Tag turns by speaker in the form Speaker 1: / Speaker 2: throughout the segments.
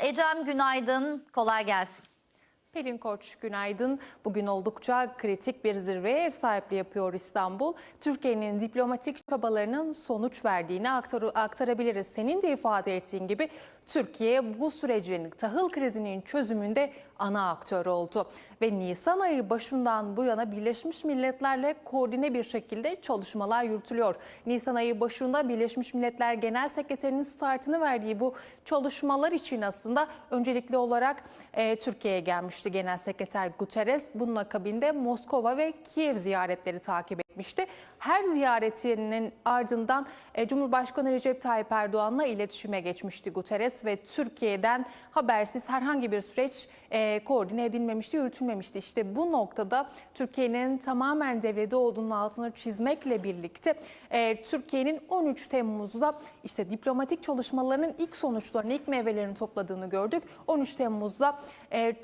Speaker 1: Ecem günaydın, kolay gelsin.
Speaker 2: Pelin Koç günaydın. Bugün oldukça kritik bir zirveye ev sahipliği yapıyor İstanbul. Türkiye'nin diplomatik çabalarının sonuç verdiğini aktar aktarabiliriz. Senin de ifade ettiğin gibi Türkiye bu sürecin tahıl krizinin çözümünde ana aktör oldu. Ve Nisan ayı başından bu yana Birleşmiş Milletler'le koordine bir şekilde çalışmalar yürütülüyor. Nisan ayı başında Birleşmiş Milletler Genel Sekreterinin startını verdiği bu çalışmalar için aslında öncelikli olarak e, Türkiye'ye gelmişti Genel Sekreter Guterres. Bunun akabinde Moskova ve Kiev ziyaretleri takip etmişti. Her ziyaretinin ardından e, Cumhurbaşkanı Recep Tayyip Erdoğan'la iletişime geçmişti Guterres ve Türkiye'den habersiz herhangi bir süreç e, koordine edilmemişti, yürütülmemişti. İşte bu noktada Türkiye'nin tamamen devrede olduğunun altını çizmekle birlikte e, Türkiye'nin 13 Temmuz'da işte diplomatik çalışmalarının ilk sonuçlarını, ilk meyvelerini topladığını gördük. 13 Temmuz'da e,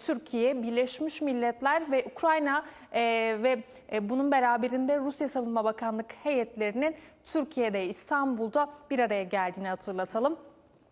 Speaker 2: Türkiye, Birleşmiş Milletler ve Ukrayna e, ve e, bunun beraberinde Rusya Savunma Bakanlık heyetlerinin Türkiye'de, İstanbul'da bir araya geldiğini hatırlatalım.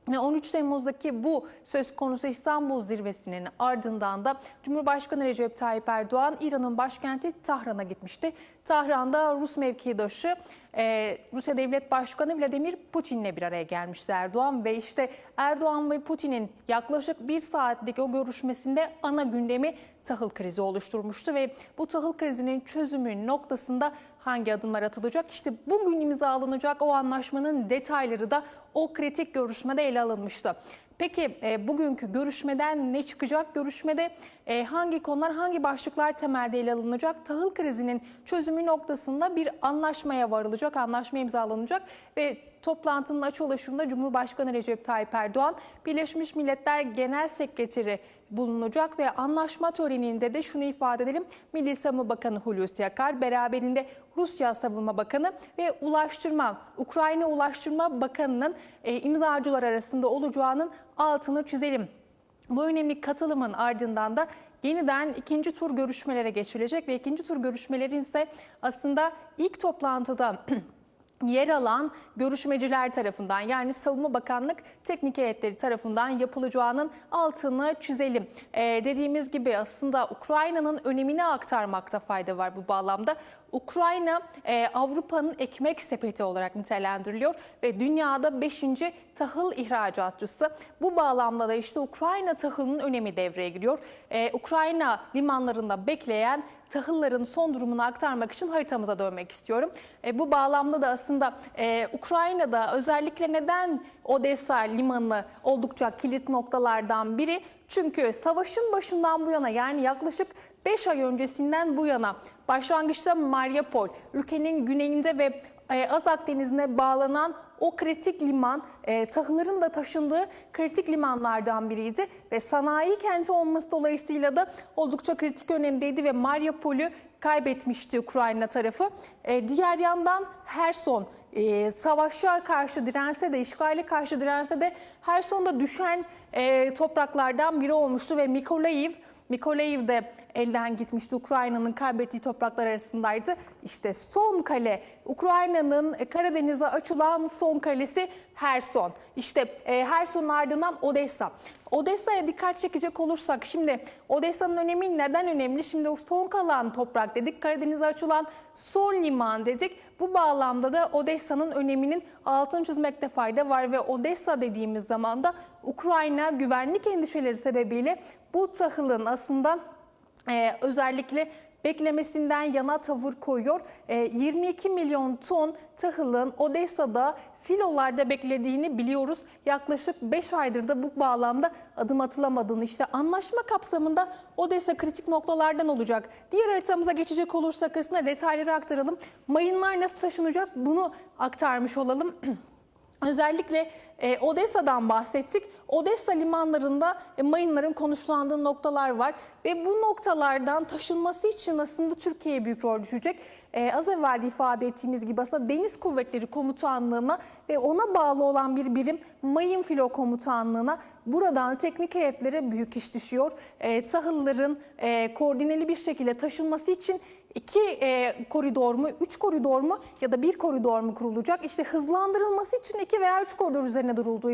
Speaker 2: Ve 13 Temmuz'daki bu söz konusu İstanbul zirvesinin ardından da Cumhurbaşkanı Recep Tayyip Erdoğan İran'ın başkenti Tahran'a gitmişti. Tahran'da Rus mevkidaşı e, Rusya Devlet Başkanı Vladimir Putin'le bir araya gelmişti Erdoğan ve işte Erdoğan ve Putin'in yaklaşık bir saatlik o görüşmesinde ana gündemi tahıl krizi oluşturmuştu ve bu tahıl krizinin çözümü noktasında hangi adımlar atılacak? İşte bugün imzalanacak o anlaşmanın detayları da o kritik görüşmede ele alınmıştı. Peki e, bugünkü görüşmeden ne çıkacak? Görüşmede e, hangi konular, hangi başlıklar temelde ele alınacak? Tahıl krizinin çözümü noktasında bir anlaşmaya varılacak, anlaşma imzalanacak ve toplantının açılışında Cumhurbaşkanı Recep Tayyip Erdoğan, Birleşmiş Milletler Genel Sekreteri bulunacak ve anlaşma töreninde de şunu ifade edelim. Milli Savunma Bakanı Hulusi Akar, beraberinde Rusya Savunma Bakanı ve Ulaştırma, Ukrayna Ulaştırma Bakanı'nın e, imzacılar arasında olacağının altını çizelim. Bu önemli katılımın ardından da yeniden ikinci tur görüşmelere geçilecek ve ikinci tur görüşmelerin ise aslında ilk toplantıda yer alan görüşmeciler tarafından yani Savunma Bakanlık teknik heyetleri tarafından yapılacağının altını çizelim. Ee, dediğimiz gibi aslında Ukrayna'nın önemini aktarmakta fayda var bu bağlamda. Ukrayna e, Avrupa'nın ekmek sepeti olarak nitelendiriliyor ve dünyada 5. tahıl ihracatçısı. Bu bağlamda da işte Ukrayna tahılının önemi devreye giriyor. E, Ukrayna limanlarında bekleyen tahılların son durumunu aktarmak için haritamıza dönmek istiyorum. E, bu bağlamda da aslında e, Ukrayna'da özellikle neden Odessa limanı oldukça kilit noktalardan biri? Çünkü savaşın başından bu yana yani yaklaşık 5 ay öncesinden bu yana başlangıçta Mariupol, ülkenin güneyinde ve e, Azak Denizi'ne bağlanan o kritik liman e, tahılların da taşındığı kritik limanlardan biriydi. Ve sanayi kenti olması dolayısıyla da oldukça kritik önemdeydi ve Mariupol'ü kaybetmişti Ukrayna tarafı. E, diğer yandan Herson e, savaşa karşı dirense de işgale karşı dirense de Herson'da düşen e, topraklardan biri olmuştu ve Mykolaiv Mykolaiv de elden gitmişti. Ukrayna'nın kaybettiği topraklar arasındaydı. İşte son kale, Ukrayna'nın Karadeniz'e açılan son kalesi Herson. İşte e, Herson'un ardından Odessa. Odessa'ya dikkat çekecek olursak şimdi Odessa'nın önemi neden önemli? Şimdi o son kalan toprak dedik, Karadeniz'e açılan son liman dedik. Bu bağlamda da Odessa'nın öneminin altını çizmekte fayda var ve Odessa dediğimiz zaman da Ukrayna güvenlik endişeleri sebebiyle bu tahılın aslında e, özellikle beklemesinden yana tavır koyuyor. E, 22 milyon ton tahılın Odessa'da silolarda beklediğini biliyoruz. Yaklaşık 5 aydır da bu bağlamda adım atılamadığını işte anlaşma kapsamında Odessa kritik noktalardan olacak. Diğer haritamıza geçecek olursak aslında detayları aktaralım. Mayınlar nasıl taşınacak bunu aktarmış olalım. Özellikle e, Odessa'dan bahsettik. Odessa limanlarında e, mayınların konuşlandığı noktalar var ve bu noktalardan taşınması için aslında Türkiye'ye büyük rol düşecek. E, az evvel de ifade ettiğimiz gibi aslında Deniz Kuvvetleri Komutanlığı'na ve ona bağlı olan bir birim Mayın Filo Komutanlığı'na buradan teknik heyetlere büyük iş düşüyor. E, tahılların e, koordineli bir şekilde taşınması için iki e, koridor mu, üç koridor mu ya da bir koridor mu kurulacak? İşte hızlandırılması için iki veya üç koridor üzerine durulduğu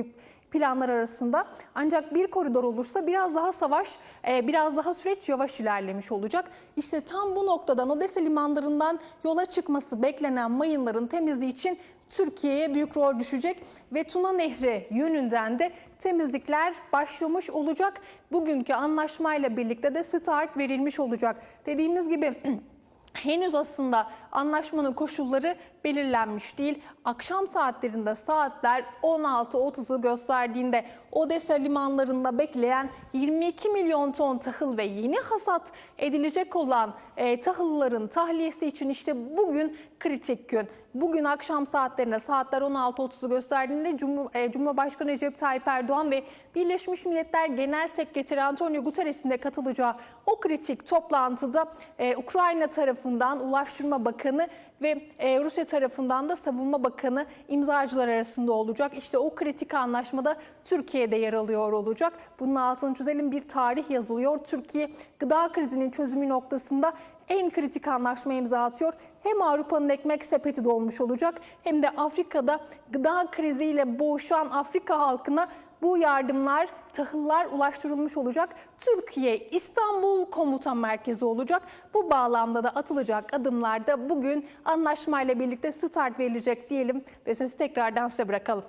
Speaker 2: planlar arasında. Ancak bir koridor olursa biraz daha savaş, e, biraz daha süreç yavaş ilerlemiş olacak. İşte tam bu noktadan Odessa limanlarından yola çıkması beklenen mayınların temizliği için Türkiye'ye büyük rol düşecek ve Tuna Nehri yönünden de temizlikler başlamış olacak. Bugünkü anlaşmayla birlikte de start verilmiş olacak. Dediğimiz gibi henüz aslında anlaşmanın koşulları belirlenmiş değil. Akşam saatlerinde saatler 16.30'u gösterdiğinde Odessa limanlarında bekleyen 22 milyon ton tahıl ve yeni hasat edilecek olan e, tahılların tahliyesi için işte bugün kritik gün. Bugün akşam saatlerinde saatler 16.30'u gösterdiğinde Cum e, Cumhurbaşkanı Recep Tayyip Erdoğan ve Birleşmiş Milletler Genel Sekreteri Antonio Guterres'in de katılacağı o kritik toplantıda e, Ukrayna tarafından Ulaştırma Bakanı ve e, Rusya tarafından da Savunma Bakanı imzacılar arasında olacak. İşte o kritik anlaşmada Türkiye'de yer alıyor olacak. Bunun altını çizelim bir tarih yazılıyor. Türkiye gıda krizinin çözümü noktasında en kritik anlaşma imza atıyor. Hem Avrupa'nın ekmek sepeti dolmuş olacak hem de Afrika'da gıda kriziyle boğuşan Afrika halkına bu yardımlar, tahıllar ulaştırılmış olacak. Türkiye İstanbul Komuta Merkezi olacak. Bu bağlamda da atılacak adımlarda bugün anlaşmayla birlikte start verilecek diyelim ve sözü tekrardan size bırakalım.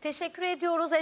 Speaker 1: Teşekkür ediyoruz Ece.